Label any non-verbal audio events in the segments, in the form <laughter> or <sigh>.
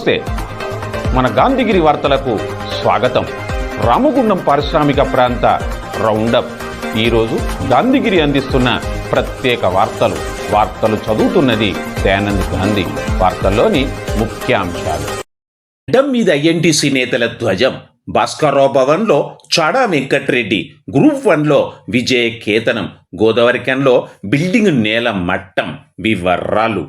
నమస్తే. మన గాంధీగిరి వార్తలకు స్వాగతం. రామగుండం పారిశ్రామిక ప్రాంత రౌండప్. ఈరోజు గాంధీగిరి అందిస్తున్న ప్రత్యేక వార్తలు. వార్తలు చదువుతున్నది దయానంద్ గాంధీ. వార్తల్లోని ముఖ్యాంశాలు. అడ్డం మీద ఎన్టీసీ నేతల ధ్వజం. భాస్కర్రావు భవన్లో చాడా వెంకట్రెడ్డి గ్రూప్ వన్లో విజయ కేతనం గోదావరికంలో బిల్డింగ్ నేల మట్టం వివరాలు.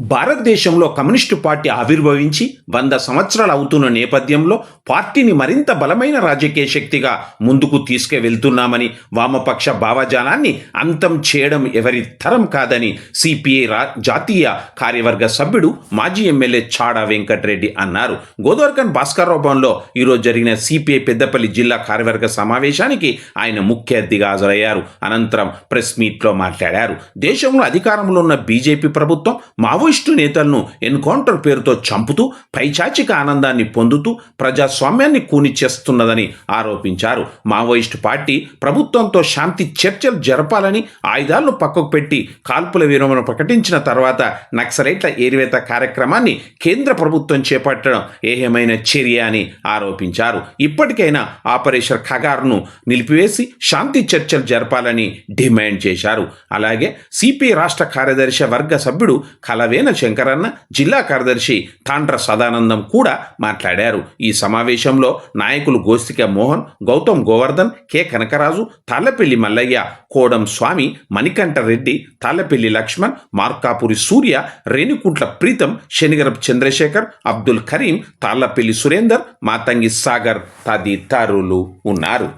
భారతదేశంలో కమ్యూనిస్టు పార్టీ ఆవిర్భవించి వంద సంవత్సరాలు అవుతున్న నేపథ్యంలో పార్టీని మరింత బలమైన రాజకీయ శక్తిగా ముందుకు తీసుకువెళ్తున్నామని వామపక్ష భావజాలాన్ని అంతం చేయడం ఎవరి తరం కాదని సిపిఐ రా జాతీయ కార్యవర్గ సభ్యుడు మాజీ ఎమ్మెల్యే చాడా వెంకటరెడ్డి అన్నారు. గోదావరికన్ భాస్కర్రావు భవన్లో ఈరోజు జరిగిన సిపిఐ పెద్దపల్లి జిల్లా కార్యవర్గ సమావేశానికి ఆయన ముఖ్య అతిథిగా హాజరయ్యారు. అనంతరం ప్రెస్ మీట్లో మాట్లాడారు. దేశంలో అధికారంలో ఉన్న బీజేపీ ప్రభుత్వం మావోయిస్టు నేతలను ఎన్కౌంటర్ పేరుతో చంపుతూ పైచాచిక ఆనందాన్ని పొందుతూ ప్రజాస్వామ్యాన్ని కూని చేస్తున్నదని ఆరోపించారు. మావోయిస్టు పార్టీ ప్రభుత్వంతో శాంతి చర్చలు జరపాలని ఆయుధాలను పక్కకు పెట్టి కాల్పుల విరమణ ప్రకటించిన తర్వాత నక్సలైట్ల ఏరివేత కార్యక్రమాన్ని కేంద్ర ప్రభుత్వం చేపట్టడం ఏహమైన చర్య అని ఆరోపించారు. ఇప్పటికైనా ఆపరేషన్ ఖగార్ను నిలిపివేసి శాంతి చర్చలు జరపాలని డిమాండ్ చేశారు. అలాగే సిపి రాష్ట్ర కార్యదర్శి వర్గ సభ్యుడు కలవేన శంకరన్న జిల్లా కార్యదర్శి తాండ్ర సదానందం కూడా మాట్లాడారు. ఈ సమావేశంలో నాయకులు గోస్తిక మోహన్ గౌతమ్ గోవర్ధన్ కె కనకరాజు తాళ్ళపల్లి మల్లయ్య కోడం స్వామి మణికంఠరెడ్డి తాళ్ళపల్లి లక్ష్మణ్ మార్కాపురి సూర్య రేణికుంట్ల ప్రీతం శనిగరపు చంద్రశేఖర్ అబ్దుల్ కరీం తాళ్ళపల్లి సురేందర్ మాతంగి సాగర్ తదితరులు ఉన్నారు.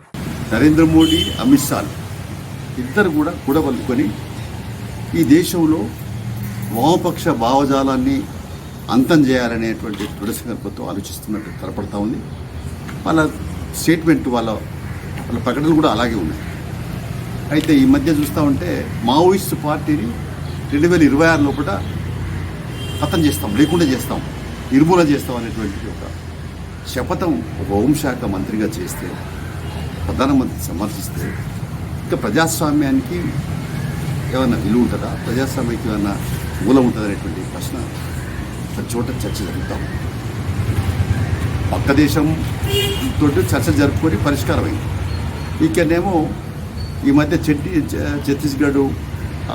నరేంద్ర మోడీ అమిత్ షా ఇద్దరు కూడా కూడబలుకొని ఈ దేశంలో వామపక్ష భావజాలాన్ని అంతం చేయాలనేటువంటి దృఢ సంకల్పంతో ఆలోచిస్తున్నట్టు కనపడతా ఉంది. వాళ్ళ స్టేట్మెంట్ వాళ్ళ వాళ్ళ ప్రకటనలు కూడా అలాగే ఉన్నాయి. అయితే ఈ మధ్య చూస్తూ ఉంటే మావోయిస్ట్ పార్టీని రెండు వేల ఇరవై ఆరు లోపల ఖతం చేస్తాం లేకుండా చేస్తాం నిర్మూలన చేస్తాం అనేటువంటి ఒక శపథం ఒక హోంశాఖ మంత్రిగా చేస్తే ప్రధానమంత్రి సమర్థిస్తే ఇంకా ప్రజాస్వామ్యానికి ఏమైనా విలువ ఉంటుందా? ప్రజాస్వామ్యానికి ఏమైనా మూలం ఉంటుంది అనేటువంటి ప్రశ్న ప్రతి చోట చర్చ జరుగుతాం పక్క దేశం తోటి చర్చ జరుపుకొని పరిష్కారం ఇక్కడనేమో ఈ మధ్య చెట్టి ఛత్తీస్గఢ్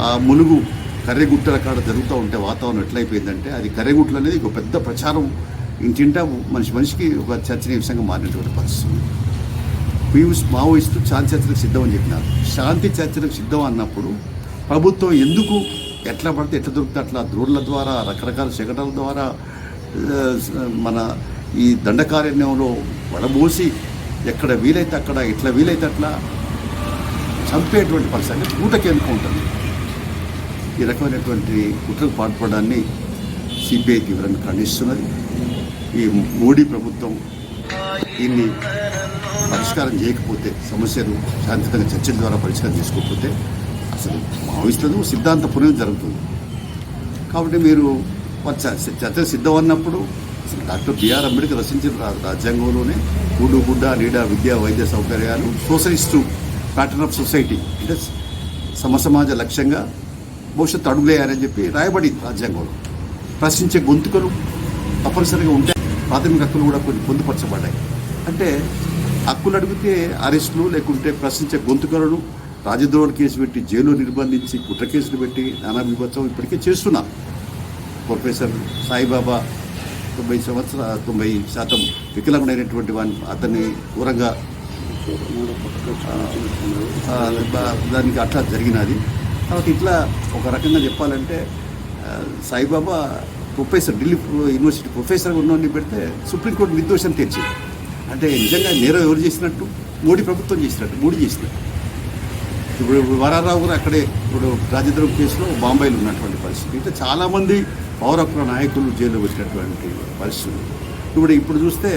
ఆ ములుగు కర్రెగుట్టల కాడ జరుగుతూ ఉంటే వాతావరణం ఎట్లయిపోయిందంటే అది కర్రెగుట్టలు అనేది ఒక పెద్ద ప్రచారం ఇంటింటా మనిషి మనిషికి ఒక చర్చనీయాంశంగా మారినటువంటి పరిస్థితి. పీయూష్ మావోయిస్టు శాంతి చర్చలకు సిద్ధం అని చెప్పినారు. శాంతి చర్చలకు సిద్ధం అన్నప్పుడు ప్రభుత్వం ఎందుకు ఎట్లా పడితే ఎట్లా దొరికితే అట్లా ద్రోణుల ద్వారా రకరకాల శకటాల ద్వారా మన ఈ దండకారణ్యంలో వడబోసి ఎక్కడ వీలైతే అక్కడ ఎట్లా వీలైతే అట్లా చంపేటువంటి పరిస్థితి కూటకి ఎందుకు ఉంటుంది ఈ రకమైనటువంటి కుట్రకు పాటుపడడాన్ని సిబిఐ తీవ్రంగా ఖండిస్తున్నది. ఈ మోడీ ప్రభుత్వం దీన్ని పరిష్కారం చేయకపోతే సమస్యలు శాంతియుతంగా చర్చల ద్వారా పరిష్కారం చేసుకోకపోతే అసలు సిద్ధాంత పుణ్యం జరుగుతుంది. కాబట్టి మీరు చర్చ సిద్ధం అన్నప్పుడు అసలు డాక్టర్ బిఆర్ అంబేద్కర్ రచించిన రాజ్యాంగంలోనే కూడు గుడ్డ నీడ విద్య వైద్య సౌకర్యాలు సోషలిస్టు ప్యాటర్న్ ఆఫ్ సొసైటీ అంటే సమసమాజ లక్ష్యంగా భవిష్యత్తు అడుగులేయాలని చెప్పి రాయబడి రాజ్యాంగంలో. ప్రశ్నించే గొంతుకలు తప్పనిసరిగా ఉంటాయి ప్రాథమిక హక్కులు కూడా కొన్ని పొందుపరచబడ్డాయి. అంటే హక్కులు అడిగితే అరెస్టులు లేకుంటే ప్రశ్నించే గొంతుకలను రాజద్రోహుల కేసు పెట్టి జైలు నిర్బంధించి కుట్ర కేసులు పెట్టి నానా విభత్సం ఇప్పటికే చేస్తున్నారు ప్రొఫెసర్ సాయిబాబా తొంభై సంవత్సర తొంభై శాతం వికలాంగుడైనటువంటి వాడిని అతన్ని ఘోరంగా దానికి అట్లా జరిగినది. కాబట్టి ఇట్లా ఒక రకంగా చెప్పాలంటే Saibaba professor Delhi university professor ఉన్నవాడిని పెడితే సుప్రీంకోర్టు నిర్దోషం తెచ్చింది. అంటే నిజంగా నేరం ఎవరు చేసినట్టు? మోడీ ప్రభుత్వం చేసినట్టు మోడీ చేసినట్టు. ఇప్పుడు వరారావు గారు అక్కడే ఇప్పుడు రాజేంద్రం కేసులో బాంబేలో ఉన్నటువంటి పరిస్థితి. ఇట్లా చాలామంది పౌర హక్కుల నాయకులు జైల్లో పెట్టినటువంటి పరిస్థితులు ఇప్పుడు ఇప్పుడు చూస్తే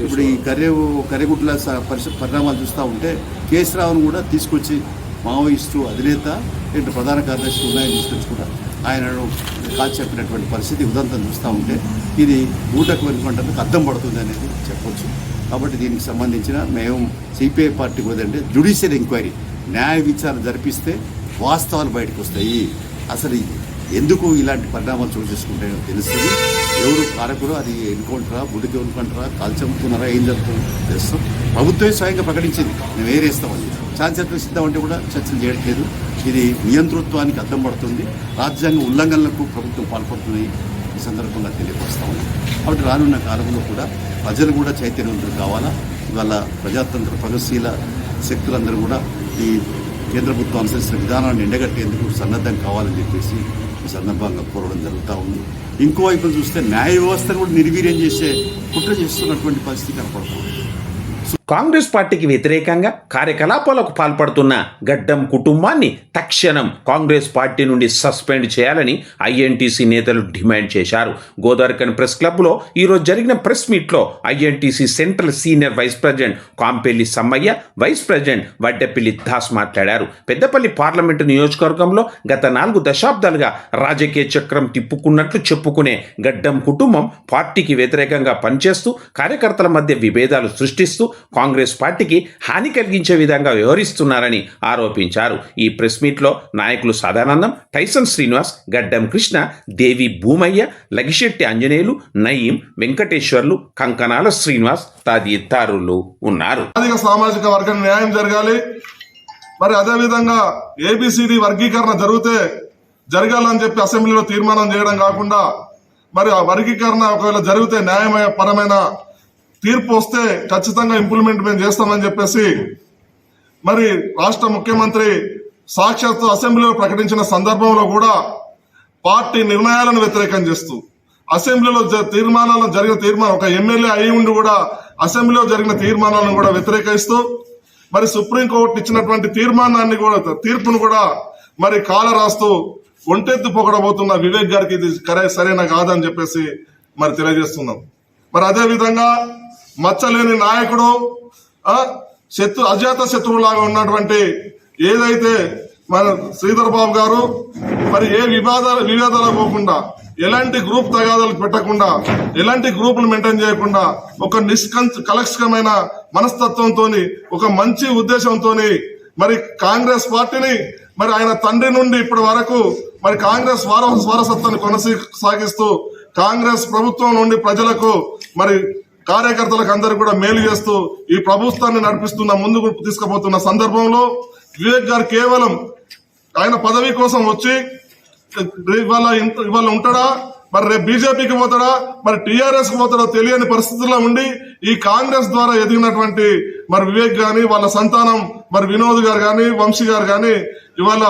ఇప్పుడు ఈ కర్రే కర్రెగుట్ల స- పరిస్థితి పరిణామాలు చూస్తూ ఉంటే కేసీరావును కూడా తీసుకొచ్చి మావోయిస్టు అధినేత ఇటు ప్రధాన కార్యదర్శి ఉన్నాయని తీసుకొచ్చి కూడా ఆయనను కాల్చి చెప్పినటువంటి పరిస్థితి ఉదంతం చూస్తూ ఉంటే ఇది ఊటకు వెనుకంటే అర్థం పడుతుంది అనేది చెప్పొచ్చు. కాబట్టి దీనికి సంబంధించిన మేము సిపిఐ పార్టీ పోదంటే జుడిషియల్ ఎంక్వైరీ న్యాయ విచారణ జరిపిస్తే వాస్తవాలు బయటకు వస్తాయి. అసలు ఎందుకు ఇలాంటి పరిణామాలు చోటు చేసుకుంటాయో తెలుస్తుంది. ఎవరు కారకులు అది ఎన్నుకుంటారా బుడికి ఎన్నుకుంటారా కాల్చమ్ముతున్నారా ఏం జరుగుతుందో? తెలుస్తాం ప్రభుత్వమే స్వయంగా ప్రకటించింది. మేము వేరేస్తామని ఛాన్సలర్ సిద్ధం అంటే కూడా చర్చలు చేయట్లేదు. ఇది నియంతృత్వానికి అర్థం పడుతుంది. రాజ్యాంగ ఉల్లంఘనలకు ప్రభుత్వం పాల్పడుతున్నాయి ఈ సందర్భంగా తెలియపరుస్తామని కాబట్టి రానున్న కాలంలో కూడా ప్రజలు కూడా చైతన్యవంతులు కావాలా? ఇవాళ ప్రజాతంత్ర ప్రగతిశీల శక్తులందరూ కూడా ఈ కేంద్ర ప్రభుత్వం అనుసరిస్తున్న విధానాన్ని ఎండగట్టేందుకు సన్నద్ధం కావాలని చెప్పేసి ఈ సందర్భంగా కోరడం జరుగుతూ ఉంది. ఇంకోవైపు చూస్తే న్యాయ వ్యవస్థను కూడా నిర్వీర్యం చేసే కుట్ర చేస్తున్నటువంటి పరిస్థితి కనపడుతుంది కాంగ్రెస్ పార్టీకి వ్యతిరేకంగా కార్యకలాపాలకు పాల్పడుతున్న గడ్డం కుటుంబాన్ని తక్షణం కాంగ్రెస్ పార్టీ నుండి సస్పెండ్ చేయాలని ఐఎన్టీసీ నేతలు డిమాండ్ చేశారు. గోదావరికన్ ప్రెస్ క్లబ్లో ఈరోజు జరిగిన ప్రెస్ మీట్లో INTUC central senior vice president Kampelli Sammaiah vice president Vaddepalli Das మాట్లాడారు. పెద్దపల్లి పార్లమెంటు నియోజకవర్గంలో గత నాలుగు దశాబ్దాలుగా రాజకీయ చక్రం తిప్పుకున్నట్లు చెప్పుకునే గడ్డం కుటుంబం పార్టీకి వ్యతిరేకంగా పనిచేస్తూ కార్యకర్తల మధ్య విభేదాలు సృష్టిస్తూ కాంగ్రెస్ పార్టీకి హాని కలిగించే విధంగా వ్యవహరిస్తున్నారని ఆరోపించారు. ఈ ప్రెస్ మీట్లో నాయకులు సదానందం టైసన్ శ్రీనివాస్ గడ్డం కృష్ణ దేవి భూమయ్య లగిశెట్టి ఆంజనేయులు నయీం వెంకటేశ్వర్లు కంకణాల శ్రీనివాస్ తదితరులు ఉన్నారు. సామాజిక సామాజిక వర్గం న్యాయం జరగాలి. మరి అదేవిధంగా ఏబిసిడి వర్గీకరణ జరిగితే జరగాలని చెప్పి అసెంబ్లీలో తీర్మానం చేయడం కాకుండా మరి ఆ వర్గీకరణ ఒకవేళ జరిగితే న్యాయపరమైన తీర్పు వస్తే ఖచ్చితంగా ఇంప్లిమెంట్ మేము చేస్తామని చెప్పేసి మరి రాష్ట్ర ముఖ్యమంత్రి సాక్షాత్తు అసెంబ్లీలో ప్రకటించిన సందర్భంలో కూడా పార్టీ నిర్ణయాలను వ్యతిరేకం చేస్తూ అసెంబ్లీలో జ- తీర్మానాలను జరిగిన తీర్మానం ఒక ఎమ్మెల్యే అయి ఉండి కూడా అసెంబ్లీలో జరిగిన తీర్మానాలను కూడా వ్యతిరేకిస్తూ మరి సుప్రీంకోర్టు ఇచ్చినటువంటి తీర్మానాన్ని కూడా తీర్పును కూడా మరి కాల రాస్తూ ఒంటెత్తు పొగడబోతున్న వివేక్ గారికి ఇది కరే సరైన కాదని చెప్పేసి మరి తెలియజేస్తున్నాం. మరి అదే విధంగా మచ్చలేని నాయకుడు ఆ, శత్రు అజాత శత్రువులాగా ఉన్నటువంటి ఏదైతే మన శ్రీధర్ బాబు గారు మరి ఏ వివాదాలు వివాదాలు పోకుండా ఎలాంటి గ్రూప్ తగాదాలు పెట్టకుండా ఎలాంటి గ్రూపులు మెయింటైన్ చేయకుండా ఒక నిష్కంచ కలక్షకమైన మనస్తత్వంతో ఒక మంచి ఉద్దేశంతో మరి కాంగ్రెస్ పార్టీని మరి ఆయన తండ్రి నుండి ఇప్పటి వరకు మరి కాంగ్రెస్ వార వారసత్వాన్ని కొనసాగిస్తూ కాంగ్రెస్ ప్రభుత్వం నుండి ప్రజలకు మరి కార్యకర్తలకు అందరు కూడా మేలు చేస్తూ ఈ ప్రభుత్వాన్ని నడిపిస్తున్న ముందుకు తీసుకుపోతున్న సందర్భంలో వివేక్ గారు కేవలం ఆయన పదవి కోసం వచ్చి ఇవాళ ఇవాళ ఉంటాడా? మరి రేపు బీజేపీకి పోతాడా? మరి టీఆర్ఎస్కి పోతాడో తెలియని పరిస్థితుల్లో ఉండి ఈ కాంగ్రెస్ ద్వారా ఎదిగినటువంటి మరి వివేక్ గాని వాళ్ళ సంతానం మరి వినోద్ గారు గాని వంశీ గారు గాని ఇవాళ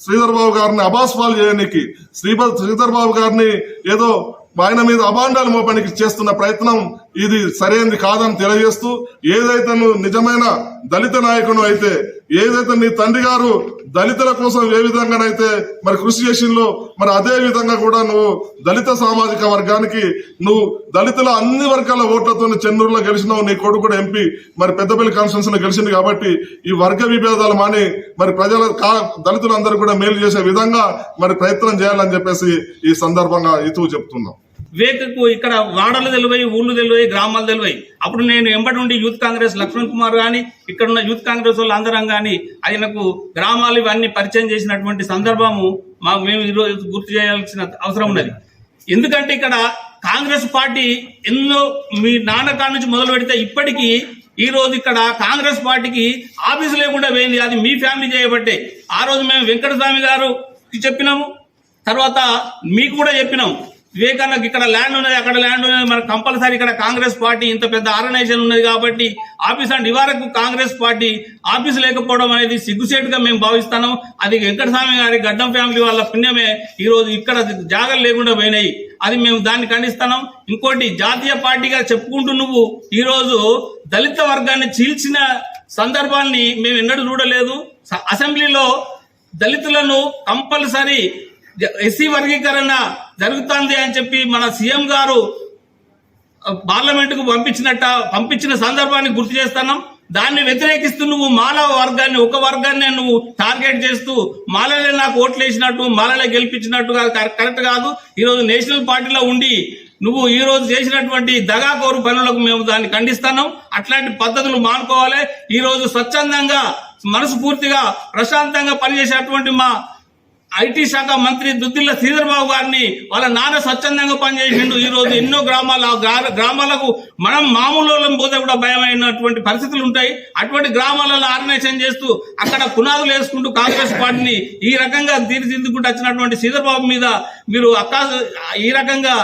శ్రీధర్ బాబు గారిని అబాస్పాలు చేయడానికి శ్రీప శ్రీధర్ బాబు గారిని ఏదో ఆయన మీద అభాండాలు మోపడానికి చేస్తున్న ప్రయత్నం ఇది సరైనది కాదని తెలియజేస్తూ ఏదైతే నువ్వు నిజమైన దళిత నాయకుడు అయితే ఏదైతే నీ తండ్రి గారు దళితుల కోసం ఏ విధంగానైతే మరి కృషి చేసిందో మరి అదే విధంగా కూడా నువ్వు దళిత సామాజిక వర్గానికి నువ్వు దళితుల అన్ని వర్గాల ఓట్లతో చెన్నూరులో గెలిచినావు నీ కొడుకు కూడా ఎంపీ మరి పెద్దపల్లి కాన్స్టిట్యూన్స్లో గెలిచింది కాబట్టి ఈ వర్గ విభేదాలు మాని మరి ప్రజల కా- దళితులందరూ కూడా మేలు చేసే విధంగా మరి ప్రయత్నం చేయాలని చెప్పేసి ఈ సందర్భంగా ఇతూ చెప్తున్నాం. వివేక్కు ఇక్కడ వాడలు తెలివై ఊళ్ళు తెలివై గ్రామాలు తెలివై. అప్పుడు నేను ఎంబడి ఉండి యూత్ కాంగ్రెస్ లక్ష్మణ్ కుమార్ కానీ ఇక్కడ ఉన్న యూత్ కాంగ్రెస్ వాళ్ళు అందరం కానీ ఆయనకు గ్రామాలు ఇవన్నీ పరిచయం చేసినటువంటి సందర్భము మాకు మేము ఈరోజు గుర్తు చేయాల్సిన అవసరం ఉన్నది. ఎందుకంటే ఇక్కడ కాంగ్రెస్ పార్టీ ఎన్నో మీ నాన్నకాడ నుంచి మొదలు పెడితే ఇప్పటికీ ఈ రోజు ఇక్కడ కాంగ్రెస్ పార్టీకి ఆఫీసు లేకుండా పోయింది. అది మీ ఫ్యామిలీ చేయబట్టే. ఆ రోజు మేము వెంకటస్వామి గారు చెప్పినాము. తర్వాత మీకు కూడా చెప్పినాము. వివేకానందకి ఇక్కడ ల్యాండ్ ఉన్నది అక్కడ ల్యాండ్ ఉన్నది. మనకు కంపల్సరీ ఇక్కడ కాంగ్రెస్ పార్టీ ఇంత పెద్ద ఆర్గనైజేషన్ ఉన్నది కాబట్టి ఆఫీస్ అంటే ఇవరకు కాంగ్రెస్ పార్టీ ఆఫీస్ లేకపోవడం అనేది సిగ్గుసేటుగా మేము భావిస్తాం అది వెంకటస్వామి గారి గడ్డం ఫ్యామిలీ వాళ్ళ పుణ్యమే. ఈరోజు ఇక్కడ జాగలు లేకుండా పోయినాయి. అది మేము దాన్ని ఖండిస్తున్నాం. ఇంకోటి జాతీయ పార్టీగా చెప్పుకుంటూ నువ్వు ఈరోజు దళిత వర్గాన్ని చీల్చిన సందర్భాన్ని మేము ఎన్నడూ చూడలేదు. స- అసెంబ్లీలో దళితులను కంపల్సరీ ఎస్సీ వర్గీకరణ జరుగుతుంది అని చెప్పి మన సీఎం గారు పార్లమెంట్కు పంపించినట్ట పంపించిన సందర్భాన్ని గుర్తు చేస్తున్నాం. దాన్ని వ్యతిరేకిస్తూ నువ్వు మాలవ వర్గాన్ని ఒక వర్గాన్ని నువ్వు టార్గెట్ చేస్తూ మాలలే నాకు ఓట్లు వేసినట్టు మాలలే గెలిపించినట్టు కరెక్ట్ కాదు. ఈరోజు నేషనల్ పార్టీలో ఉండి నువ్వు ఈ రోజు చేసినటువంటి దగాకోరు పనులకు మేము దాన్ని ఖండిస్తున్నాం. అట్లాంటి పద్ధతులు మానుకోవాలి. ఈ రోజు స్వచ్ఛందంగా మనసు పూర్తిగా ప్రశాంతంగా పనిచేసేటువంటి మా ఐటీ శాఖ మంత్రి దుద్దిల్ల శ్రీధర్బాబు గారిని వాళ్ళ నాన్న స్వచ్ఛందంగా పనిచేసిండు. ఈ రోజు ఎన్నో గ్రామాలు గ్రా- గ్రామాలకు మనం మామూలు వాళ్ళం పోతే కూడా భయమైనటువంటి పరిస్థితులు ఉంటాయి. అటువంటి గ్రామాలలో ఆర్గనైజేషన్ చేస్తూ అక్కడ పునాదులు వేసుకుంటూ కాంగ్రెస్ పార్టీని ఈ రకంగా తీర్చిదిద్దుకుంటూ వచ్చినటువంటి శ్రీధర్బాబు మీద మీరు అక్క ఈ రకంగా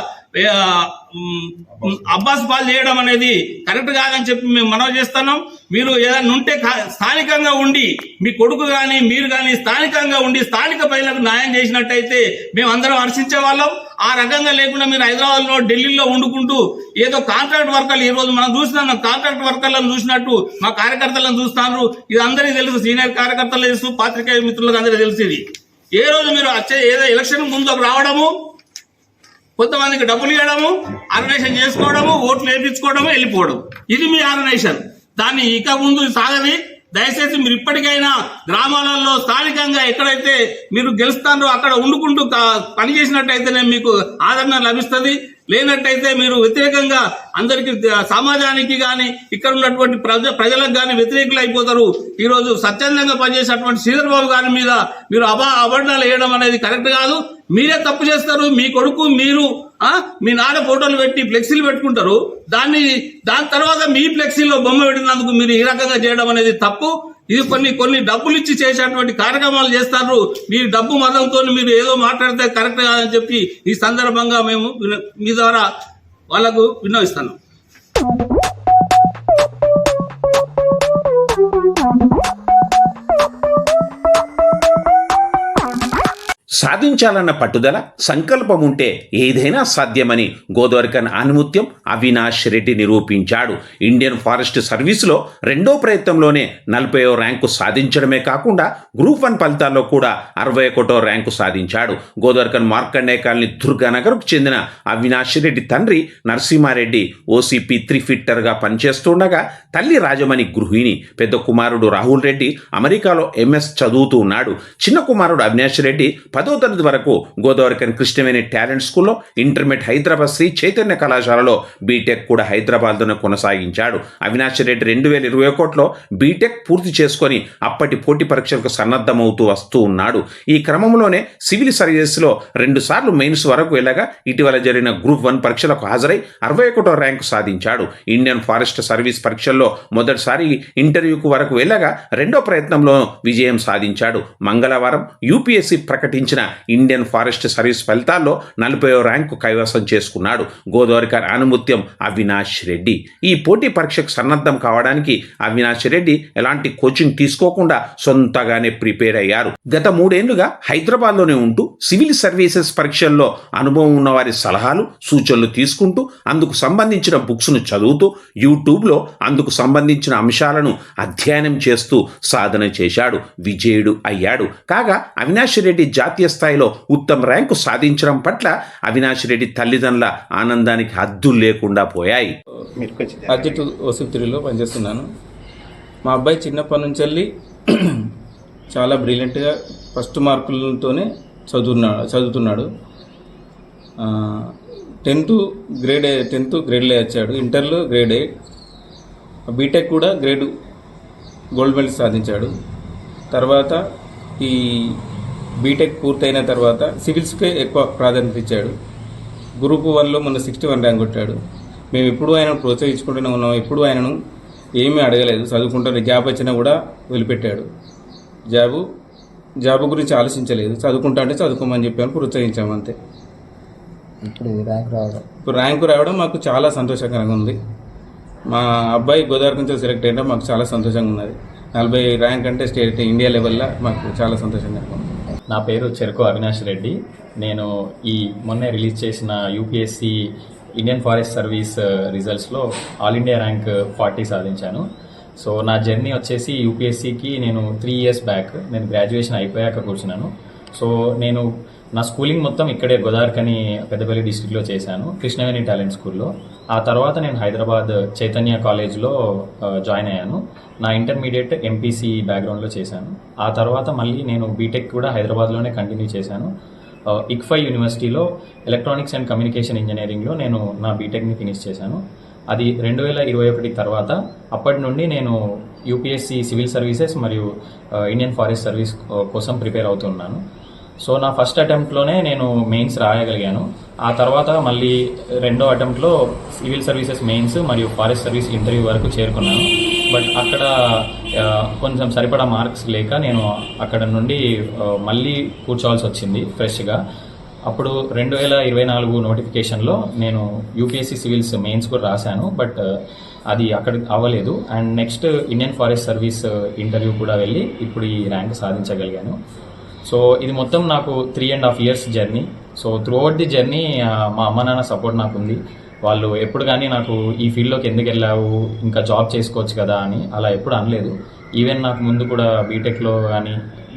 అబ్బాస్ పాలు చేయడం అనేది కరెక్ట్ కాదని చెప్పి మేము మనవి చేస్తున్నాం. మీరు ఏదైనా ఉంటే స్థానికంగా ఉండి మీ కొడుకు కానీ మీరు కానీ స్థానికంగా ఉండి స్థానిక ప్రజలకు న్యాయం చేసినట్టయితే మేము అందరం హర్షించే వాళ్ళం. ఆ రకంగా లేకుండా మీరు హైదరాబాద్లో ఢిల్లీలో వండుకుంటూ ఏదో కాంట్రాక్ట్ వర్కర్లు ఈ రోజు మనం చూసినాం కాంట్రాక్ట్ వర్కర్లను చూసినట్టు మా కార్యకర్తలను చూస్తాను ఇది అందరికీ తెలుసు సీనియర్ కార్యకర్తలు తెలుసు పాత్రికేయ మిత్రులకు అందరికీ తెలుసు ఇది. ఏ రోజు మీరు వచ్చే ఏదో ఎలక్షన్ ముందు రావడము కొంతమందికి డబ్బులు ఇవ్వడము ఆర్గనైజేషన్ చేసుకోవడము ఓట్లు వేయించుకోవడము వెళ్ళిపోవడం. ఇది మీ ఆర్గనైజేషన్ దాన్ని ఇక ముందు సాగది దయచేసి మీరు ఇప్పటికైనా గ్రామాలలో స్థానికంగా ఎక్కడైతే మీరు గెలుస్తారో అక్కడ ఉండుకుంటూ కా- పని చేసినట్టయితేనే మీకు ఆదరణ లభిస్తుంది. లేనట్టయితే మీరు వ్యతిరేకంగా అందరికి సమాజానికి కానీ ఇక్కడ ఉన్నటువంటి ప్రజ ప్రజలకు కానీ వ్యతిరేకులు అయిపోతారు ఈరోజు స్వచ్ఛందంగా పనిచేసేటువంటి శ్రీధర్ బాబు గారి మీద మీరు అబా అభరణాలు వేయడం అనేది కరెక్ట్ కాదు. మీరే తప్పు చేస్తారు మీ కొడుకు మీరు మీ నాన్న ఫోటోలు పెట్టి ఫ్లెక్సీలు పెట్టుకుంటారు. దాన్ని దాని తర్వాత మీ ఫ్లెక్సీలో బొమ్మ పెట్టినందుకు మీరు ఈ రకంగా చేయడం అనేది తప్పు. ఇది కొన్ని కొన్ని డబ్బులు ఇచ్చి చేసేటువంటి కార్యక్రమాలు చేస్తారు. మీ డబ్బు మతంతో మీరు ఏదో మాట్లాడితే కరెక్ట్ కాదని చెప్పి ఈ సందర్భంగా మేము మీ ద్వారా వాళ్ళకు విన్నవిస్తాను సాధించాలన్న పట్టుదల సంకల్పం ఉంటే ఏదైనా సాధ్యమని గోదావరికన్ ఆనుముత్యం అవినాష్ రెడ్డి నిరూపించాడు. ఇండియన్ ఫారెస్ట్ సర్వీసులో రెండో ప్రయత్నంలోనే నలభైవ ర్యాంకు సాధించడమే కాకుండా గ్రూప్ వన్ ఫలితాల్లో కూడా అరవై ఒకటో ర్యాంకు సాధించాడు. గోదావరికన్ మార్కండే కాలనీ దుర్గానగర్కు చెందిన అవినాష్ రెడ్డి తండ్రి నరసింహారెడ్డి ఓసీపీ త్రీ ఫిట్టర్గా పనిచేస్తుండగా తల్లి రాజమణి గృహిణి పెద్ద కుమారుడు రాహుల్ రెడ్డి అమెరికాలో ఎంఎస్ చదువుతూ ఉన్నాడు. చిన్న కుమారుడు అవినాష్ రెడ్డి పదో తరగతి వరకు గోదావరికన్ కృష్ణవేణి టాలెంట్ స్కూల్లో ఇంటర్మీడియట్ హైదరాబాద్ శ్రీ చైతన్య కళాశాలలో బీటెక్ కూడా హైదరాబాద్లోనే కొనసాగించాడు. అవినాష్ రెడ్డి రెండు వేల ఇరవై ఒకటిలో బీటెక్ పూర్తి చేసుకొని అప్పటి పోటీ పరీక్షలకు సన్నద్ధమవుతూ వస్తూ ఉన్నాడు. ఈ క్రమంలోనే సివిల్ సర్వీసెస్లో రెండు సార్లు మెయిన్స్ వరకు వెళ్ళగా ఇటీవల జరిగిన గ్రూప్ వన్ పరీక్షలకు హాజరై అరవై ఒకటో ర్యాంకు సాధించాడు. ఇండియన్ ఫారెస్ట్ సర్వీస్ పరీక్షల్లో మొదటిసారి ఇంటర్వ్యూకు వరకు వెళ్ళగా రెండో ప్రయత్నంలో విజయం సాధించాడు. మంగళవారం యూపీఎస్సీ ప్రకటించిన ఇండియన్ ఫారెస్ట్ సర్వీస్ ఫలితాల్లో నలభై ర్యాంకు కైవసం చేసుకున్నాడు. గోదావరికర్ ఆనుమత్యం అవినాష్ రెడ్డి. ఈ పోటీ పరీక్షకు సన్నద్ధం కావడానికి అవినాష్ రెడ్డి ఎలాంటి కోచింగ్ తీసుకోకుండా సొంతగానే ప్రిపేర్ అయ్యారు. గత మూడేళ్ళుగా హైదరాబాద్లోనే ఉంటూ సివిల్ సర్వీసెస్ పరీక్షల్లో అనుభవం ఉన్న వారి సలహాలు సూచనలు తీసుకుంటూ అందుకు సంబంధించిన బుక్స్ను చదువుతూ యూట్యూబ్లో అందుకు సంబంధించిన అంశాలను అధ్యయనం చేస్తూ సాధన చేశాడు. విజయుడు అయ్యాడు. కాగా అవినాష్ రెడ్డి జాతీయ స్థాయిలో ఉత్తమ ర్యాంకు సాధించడం పట్ల అవినాష్ రెడ్డి తల్లిదండ్రుల ఆనందానికి హద్దులు లేకుండా పోయాయి. అర్జిట్ ఓసిఫ్ త్రీలో పనిచేస్తున్నాను. మా అబ్బాయి చిన్నప్పటి నుంచి వెళ్ళి <clears throat> చాలా బ్రిలియంట్గా ఫస్ట్ మార్కులతోనే చదువుతున్నాడు. చదువుతున్నాడు టెన్త్ గ్రేడ్ టెన్త్ గ్రేడ్లో వచ్చాడు. ఇంటర్లో గ్రేడ్ ఎయిట్ బీటెక్ కూడా గ్రేడ్ గోల్డ్ మెడల్ సాధించాడు. తర్వాత ఈ బీటెక్ పూర్తయిన తర్వాత సివిల్స్కే ఎక్కువ ప్రాధాన్యత ఇచ్చాడు. గ్రూప్ వన్లో మొన్న సిక్స్టీ వన్ ర్యాంక్ కొట్టాడు. మేము ఎప్పుడు ఆయనను ప్రోత్సహించుకుంటూనే ఉన్నాం ఎప్పుడు ఆయనను ఏమీ అడగలేదు. చదువుకుంటే జాబ్ వచ్చినా కూడా వదిలిపెట్టాడు. జాబు జాబ్ గురించి ఆలోచించలేదు. చదువుకుంటా అంటే చదువుకోమని చెప్పాను ప్రోత్సహించాము అంతే. ఇప్పుడు ర్యాంక్ రావడం. ఇప్పుడు ర్యాంకు రావడం మాకు చాలా సంతోషకరంగా ఉంది. మా అబ్బాయి గోదావరి నుంచి సెలెక్ట్ అయ్యడం మాకు చాలా సంతోషంగా ఉన్నది. నలభై ర్యాంక్ అంటే స్టేట్ ఇండియా లెవెల్లో మాకు చాలా సంతోషంగా ఉంది. నా పేరు చెరుకు అవినాష్ రెడ్డి. నేను ఈ మొన్నే రిలీజ్ చేసిన UPSC Indian forest service uh, రిజల్ట్స్లో ఆల్ ఇండియా ర్యాంక్ ఫార్టీ సాధించాను. సో నా జర్నీ వచ్చేసి యూపీఎస్సీకి నేను త్రీ ఇయర్స్ బ్యాక్ నేను గ్రాడ్యుయేషన్ అయిపోయాక కూర్చున్నాను. సో నేను నా స్కూలింగ్ మొత్తం ఇక్కడే గోదావరికని పెద్దపల్లి డిస్టిక్లో చేశాను కృష్ణవేణి టాలెంట్ స్కూల్లో ఆ తర్వాత నేను హైదరాబాద్ చైతన్య కాలేజ్లో జాయిన్ అయ్యాను. నా ఇంటర్మీడియట్ ఎంపీసీ బ్యాక్గ్రౌండ్లో చేశాను. ఆ తర్వాత మళ్ళీ నేను బీటెక్ కూడా హైదరాబాద్లోనే కంటిన్యూ చేశాను. ఇక్ఫై యూనివర్సిటీలో ఎలక్ట్రానిక్స్ అండ్ కమ్యూనికేషన్ ఇంజనీరింగ్లో నేను నా బీటెక్ని ఫినిష్ చేశాను. అది రెండు వేల ఇరవై ఒకటి తర్వాత అప్పటి నుండి నేను యూపీఎస్సి సివిల్ సర్వీసెస్ మరియు ఇండియన్ ఫారెస్ట్ సర్వీస్ కోసం ప్రిపేర్ అవుతున్నాను సో నా ఫస్ట్ అటెంప్ట్లోనే నేను మెయిన్స్ రాయగలిగాను. ఆ తర్వాత మళ్ళీ రెండో అటెంప్ట్లో సివిల్ సర్వీసెస్ మెయిన్స్ మరియు ఫారెస్ట్ సర్వీస్ ఇంటర్వ్యూ వరకు చేరుకున్నాను. బట్ అక్కడ కొంచెం సరిపడా మార్క్స్ లేక నేను అక్కడ నుండి మళ్ళీ కూర్చోవాల్సి వచ్చింది ఫ్రెష్గా. అప్పుడు రెండు వేల ఇరవై నాలుగు నోటిఫికేషన్లో నేను యూపీఎస్సీ సివిల్స్ మెయిన్స్ కూడా రాశాను. బట్ అది అక్కడ అవ్వలేదు. And next Indian forest service interview కూడా వెళ్ళి ఇప్పుడు ఈ ర్యాంక్ సాధించగలిగాను. సో ఇది మొత్తం నాకు three and half years journey so throughout the journey మా అమ్మ నాన్న సపోర్ట్ నాకు ఉంది వాళ్ళు ఎప్పుడు కానీ నాకు ఈ ఫీల్డ్లోకి ఎందుకు వెళ్ళావు ఇంకా జాబ్ చేసుకోవచ్చు కదా అని అలా ఎప్పుడు అనలేదు. ఈవెన్ నాకు ముందు కూడా బీటెక్లో కానీ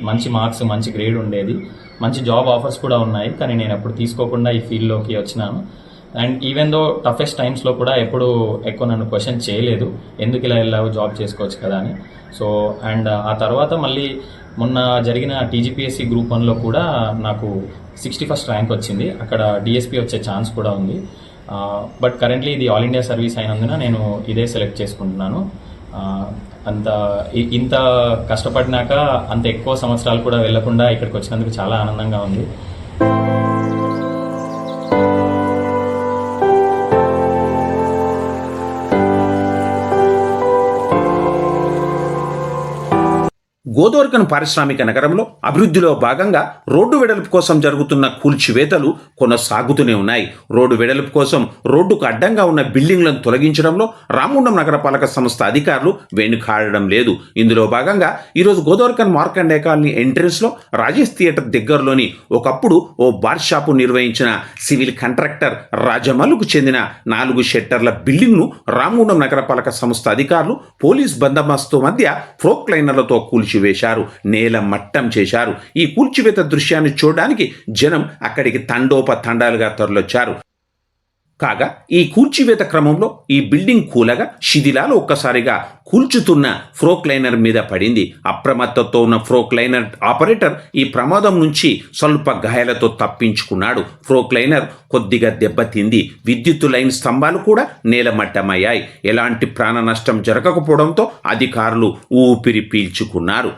మంచి మార్క్స్ మంచి గ్రేడ్ ఉండేది. మంచి జాబ్ ఆఫర్స్ కూడా ఉన్నాయి కానీ నేను ఎప్పుడు తీసుకోకుండా ఈ ఫీల్డ్లోకి వచ్చినాను. అండ్ ఈవెన్ దో టఫెస్ట్ టైమ్స్లో కూడా ఎప్పుడు ఎక్కువ నన్ను క్వశ్చన్ చేయలేదు ఎందుకు ఇలా వెళ్ళావు జాబ్ చేసుకోవచ్చు కదా అని. సో అండ్ ఆ తర్వాత మళ్ళీ మొన్న జరిగిన టీజీపీఎస్సీ గ్రూప్ వన్లో కూడా నాకు సిక్స్టీ ఫస్ట్ ర్యాంక్ వచ్చింది. అక్కడ డిఎస్పీ వచ్చే ఛాన్స్ కూడా ఉంది. బట్ కరెంట్లీ ఇది ఆల్ ఇండియా సర్వీస్ అయినందున నేను ఇదే సెలెక్ట్ చేసుకుంటున్నాను. అంత ఇంత కష్టపడినాక అంత ఎక్కువ సంవత్సరాలు కూడా వెళ్ళకుండా ఇక్కడికి వచ్చినందుకు చాలా ఆనందంగా ఉంది. గోదోర్కన్ పారిశ్రామిక నగరంలో అభివృద్ధిలో భాగంగా రోడ్డు వెడల్పు కోసం జరుగుతున్న కూల్చివేతలు కొనసాగుతూనే ఉన్నాయి. రోడ్డు వెడల్పు కోసం రోడ్డుకు అడ్డంగా ఉన్న బిల్డింగ్లను తొలగించడంలో రామగుండం నగరపాలక సంస్థ అధికారులు వెనుకాడడం లేదు. ఇందులో భాగంగా ఈరోజు గోదోర్కన్ మార్కండే కాలనీ ఎంట్రన్స్లో రాజేష్ థియేటర్ దగ్గరలోని ఒకప్పుడు ఓ బార్ షాపు నిర్వహించిన సివిల్ కాంట్రాక్టర్ రాజమల్లుకు చెందిన నాలుగు షెట్టర్ల బిల్డింగ్ను రామగుండం నగరపాలక సంస్థ అధికారులు పోలీస్ బందోబస్తు మధ్య ఫ్రోక్లైనర్లతో కూల్చివేశారు. కూల్చివేశారు నేల మట్టం చేశారు. ఈ కూల్చివేత దృశ్యాన్ని చూడడానికి జనం అక్కడికి తండోపతండాలుగా తరలొచ్చారు. కాగా ఈ కూల్చివేత క్రమంలో ఈ బిల్డింగ్ కూలగా శిథిలాలు ఒక్కసారిగా కూల్చుతున్న ఫ్రోక్లైనర్ మీద పడింది. అప్రమత్తతో ఉన్న ఫ్రోక్లైనర్ ఆపరేటర్ ఈ ప్రమాదం నుంచి స్వల్ప గాయాలతో తప్పించుకున్నాడు. ఫ్రోక్లైనర్ కొద్దిగా దెబ్బతింది విద్యుత్ లైన్ స్తంభాలు కూడా నేలమట్టమయ్యాయి. ఎలాంటి ప్రాణ నష్టం జరగకపోవడంతో అధికారులు ఊపిరి పీల్చుకున్నారు.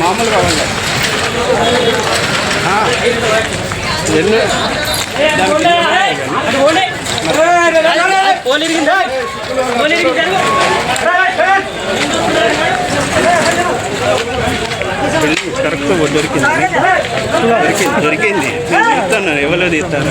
మామూలు కావాలి ఎన్ని కరెక్ట్ దొరికింది దొరికింది దొరికింది నేను ఇస్తాను ఎవరు ఇస్తాను